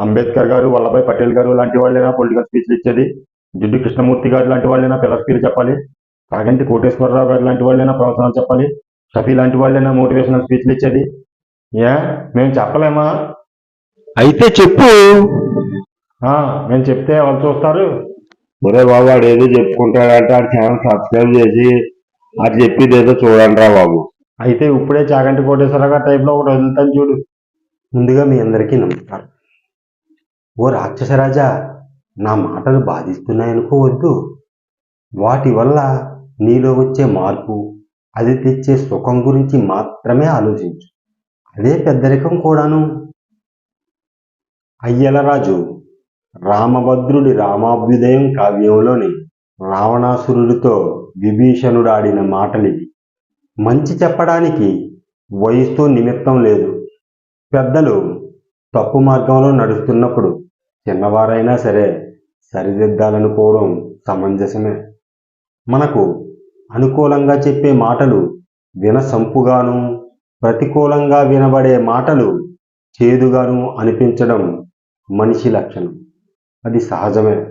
అంబేద్కర్ గారు వల్లభాయ్ పటేల్ గారు లాంటి వాళ్ళైనా పొలిటికల్ స్పీచ్లు ఇచ్చేది. జిడ్డు కృష్ణమూర్తి గారు లాంటి వాళ్ళైనా ఫిలసఫీలు చెప్పాలి. కాగంటి కోటేశ్వరరావు గారు లాంటి వాళ్ళైనా ప్రవచనాలు చెప్పాలి. షఫీ లాంటి వాళ్ళైనా మోటివేషనల్ స్పీచ్లు ఇచ్చేది. ఏ? మేము చెప్పలేమా? అయితే చెప్పు. ఆ, మేము చెప్తే వాళ్ళు చూస్తారు. ఒరే బాబు వాడు ఏదో చెప్పుకుంటాడంటే ఆ ఛానల్ సబ్స్క్రైబ్ చేసి అది చెప్పేది ఏదో చూడండి రా బాబు. అయితే ఇప్పుడే చాగంటి కోటేశ్వరరావు గారి టైప్లో ఒకటి వదులుతాను చూడు. ముందుగా మీ అందరికీ నమస్కారం. ఓ రాక్షసరాజా నా మాటలు బాధిస్తున్నాయనుకోవద్దు వాటి వల్ల నీలో వచ్చే మార్పు అది తెచ్చే సుఖం గురించి మాత్రమే ఆలోచించు. అదే పెద్దరికం కూడాను. అయ్యలరాజు రామభద్రుడి రామాభ్యుదయం కావ్యంలోని రావణాసురుడితో విభీషణుడాడిన మాటలివి. మంచి చెప్పడానికి వయసుతో నిమిత్తం లేదు. పెద్దలు తప్పు మార్గంలో నడుస్తున్నప్పుడు చిన్నవారైనా సరే సరిదిద్దాలనుకోవడం సమంజసమే. మనకు అనుకూలంగా చెప్పే మాటలు వినసంపుగాను ప్రతికూలంగా వినబడే మాటలు చేదుగాను అనిపించడం మనిషి లక్షణం. అది సహజమే.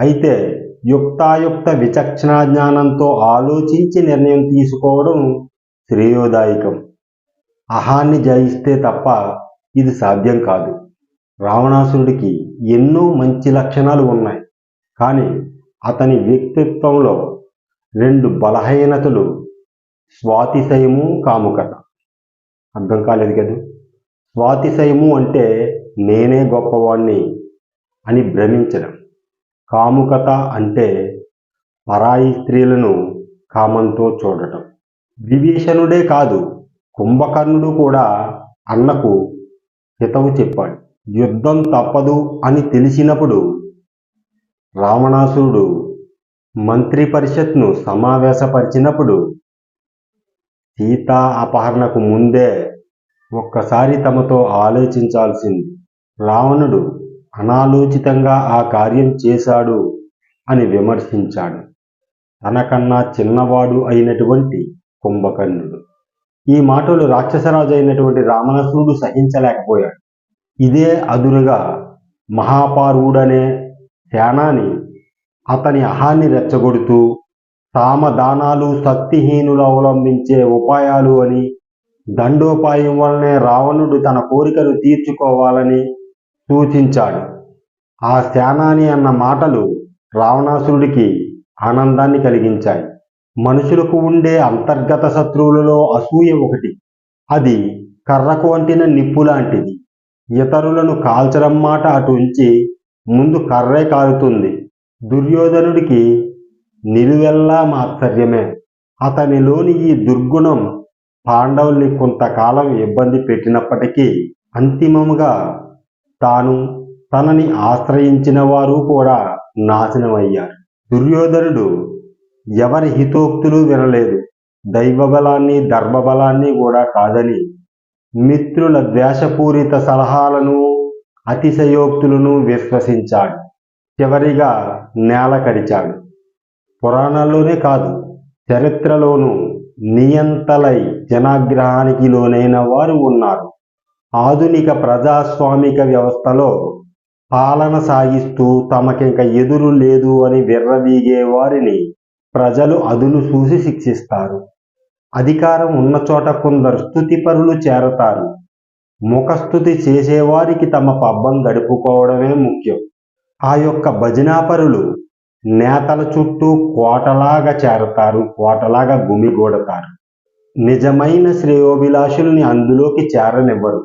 అయితే యుక్తాయుక్త విచక్షణా జ్ఞానంతో ఆలోచించి నిర్ణయం తీసుకోవడం శ్రేయోదాయకం. అహాన్ని జయిస్తే తప్ప ఇది సాధ్యం కాదు. రావణాసురుడికి ఎన్నో మంచి లక్షణాలు ఉన్నాయి. కానీ అతని వ్యక్తిత్వంలో రెండు బలహీనతలు స్వాతిశయము కాముకత. అర్థం కాలేదు కదా? స్వాతిశయము అంటే నేనే గొప్పవాణ్ణి అని భ్రమించడం. కాముకత అంటే పరాయి స్త్రీలను కామంతో చూడటం. విభీషణుడే కాదు కుంభకర్ణుడు కూడా అన్నకు హితవు చెప్పాడు. యుద్ధం తప్పదు అని తెలిసినప్పుడు రావణాసురుడు మంత్రి పరిషత్ను సమావేశపరిచినప్పుడు సీతా అపహరణకు ముందే ఒక్కసారి తమతో ఆలోచించాల్సింది. రావణుడు అనాలోచితంగా ఆ కార్యం చేశాడు అని విమర్శించాడు. తనకన్నా చిన్నవాడు అయినటువంటి కుంభకర్ణుడు. ఈ మాటలు రాక్షసరాజు అయినటువంటి రావణాసురుడు సహించలేకపోయాడు. ఇదే అదురుగా మహాపారుడనే సేనాని అతని అహాన్ని రెచ్చగొడుతూ సామదానాలు శక్తిహీనులు అవలంబించే ఉపాయాలు అని దండోపాయం వల్లనే రావణుడు తన కోరికను తీర్చుకోవాలని సూచించాడు. ఆ సేనాని అన్న మాటలు రావణాసురుడికి ఆనందాన్ని కలిగించాయి. మనుషులకు ఉండే అంతర్గత శత్రువులలో అసూయ ఒకటి. అది కర్రకు అంటిన నిప్పు లాంటిది ఇతరులను కాల్చడం మాట అటు ఉంచి ముందు కర్రే కాలుతుంది దుర్యోధనుడికి నిలువెల్లా మాత్సర్యమే. అతనిలోని ఈ దుర్గుణం పాండవుల్ని కొంతకాలం ఇబ్బంది పెట్టినప్పటికీ అంతిమముగా తాను తనని ఆశ్రయించిన వారు కూడా నాశనమయ్యారు. దుర్యోధనుడు ఎవరి హితోక్తులు వినలేదు. దైవబలాన్ని ధర్మబలాన్ని కూడా కాదని మిత్రుల ద్వేషపూరిత సలహాలను అతిశయోక్తులను విశ్వసించాడు. చివరిగా నేల కడిచాడు పురాణాల్లోనే కాదు చరిత్రలోనూ నియంతలై జనాగ్రహానికి లోనైన వారు ఉన్నారు. ఆధునిక ప్రజాస్వామిక వ్యవస్థలో పాలన సాగిస్తూ తమకింక ఎదురు లేదు అని విర్రవీగే వారిని ప్రజలు అదును చూసి శిక్షిస్తారు. అధికారం ఉన్న చోట కొందరు స్థుతిపరులు చేరతారు. ముఖస్థుతి చేసేవారికి తమ పబ్బం గడుపుకోవడమే ముఖ్యం. ఆ యొక్క భజనాపరులు నేతల చుట్టూ కోటలాగా చేరతారు కోటలాగా గుమిగూడతారు నిజమైన శ్రేయోభిలాషుల్ని అందులోకి చేరనివ్వరు.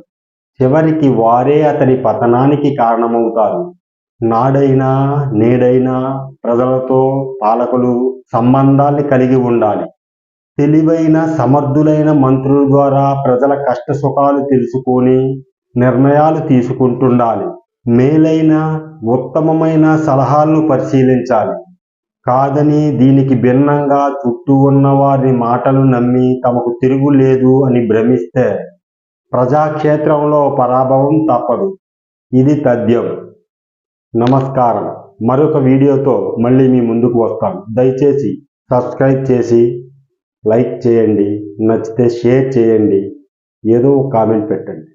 చివరికి వారే అతని పతనానికి కారణమవుతారు. నాడైనా నేడైనా ప్రజలతో పాలకులు సంబంధాల్ని కలిగి ఉండాలి. తెలివైన సమర్థులైన మంత్రుల ద్వారా ప్రజల కష్ట సుఖాలు తెలుసుకొని నిర్ణయాలు తీసుకుంటుండాలి. మేలైన ఉత్తమమైన సలహాలను పరిశీలించాలి. కాదని దీనికి భిన్నంగా చుట్టూ ఉన్న వారి మాటలు నమ్మి తమకు తిరుగు లేదు అని భ్రమిస్తే ప్రజాక్షేత్రంలో పరాభవం తప్పదు. ఇది తథ్యం. నమస్కారం. మరొక వీడియోతో మళ్ళీ మీ ముందుకు వస్తాను. దయచేసి సబ్స్క్రైబ్ చేసి లైక్ చేయండి నచ్చితే షేర్ చేయండి ఏదో ఒక కామెంట్ పెట్టండి.